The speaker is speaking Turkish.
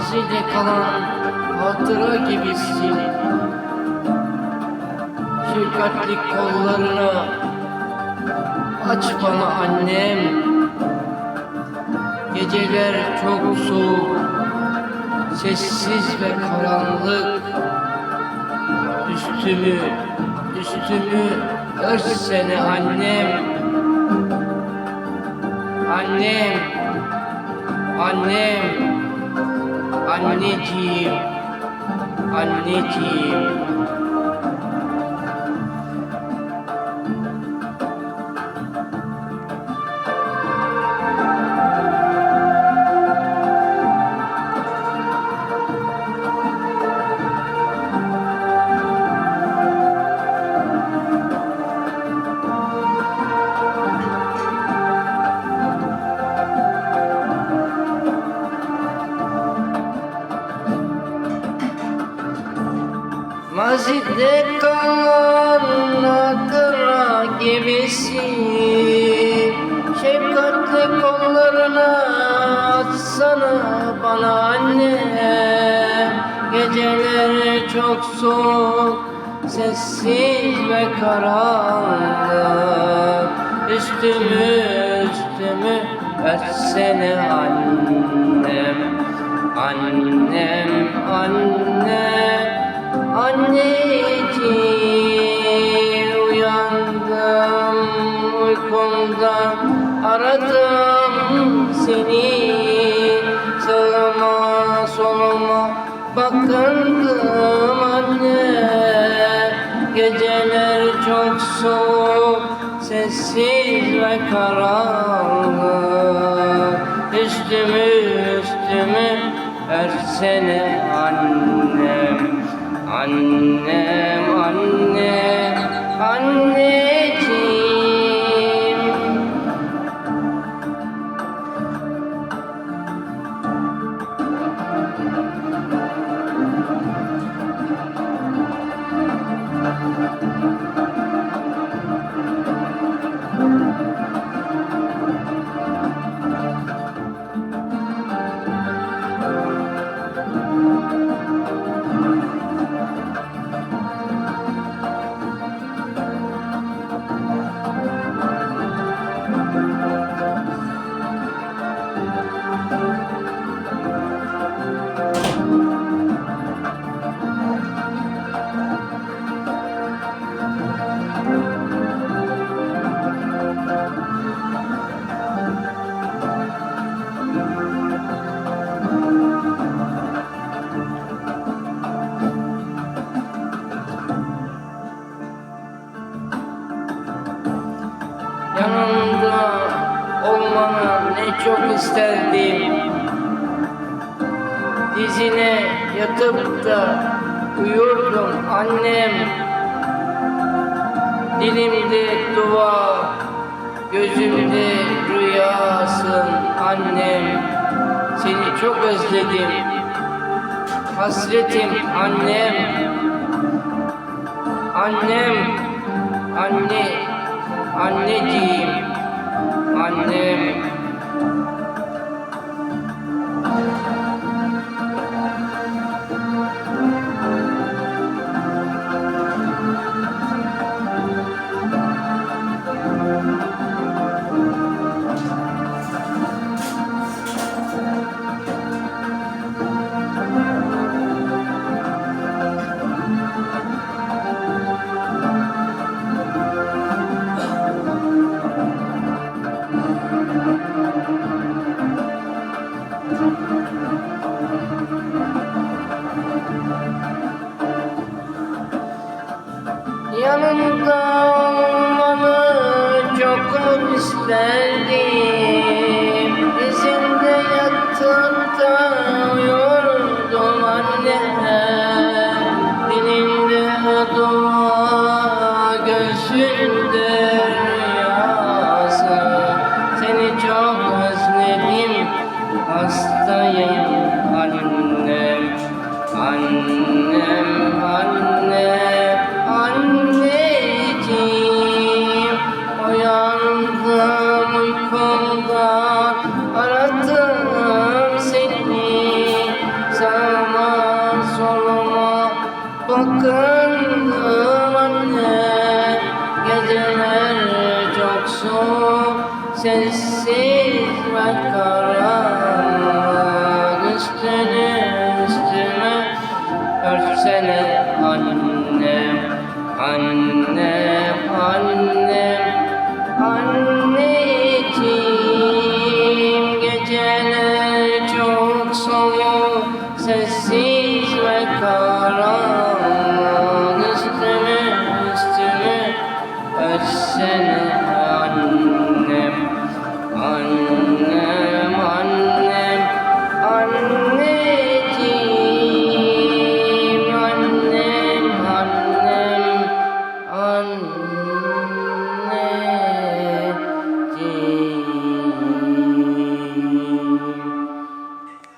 Mazide kalan hatıra gibisin. Şefkatli kollarını aç bana annem. Geceler çok soğuk Sessiz ve karanlık. Üstümü, üstümü örsene annem. Annem, annem, anneciğim, anneciğim. Mazide kalan hatıra gibisin Şefkatli kollarını açsana bana anne. Geceler çok soğuk Sessiz ve karanlık. Üstümü üstümü örtsene annem Annem, annem Anneciğim uyandım uykumdan aradım seni. Sağıma soluma bakındım anne. Geceler çok soğuk sessiz ve karanlık. Üstümü üstümü örsene annem çok isterdim. Dizine yatıp da uyurdum annem. Dilimde dua, gözümde rüyasın annem. Seni çok özledim. Hasretim annem. Annem, anne, anneciğim, annem. Música isterdim Dizinde yatıp da uyurdum anne Dilimde dua, gözümde Hakkındım anne Geceler çok soğuk Sessiz ve kal